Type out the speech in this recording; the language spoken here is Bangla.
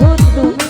বন্ধু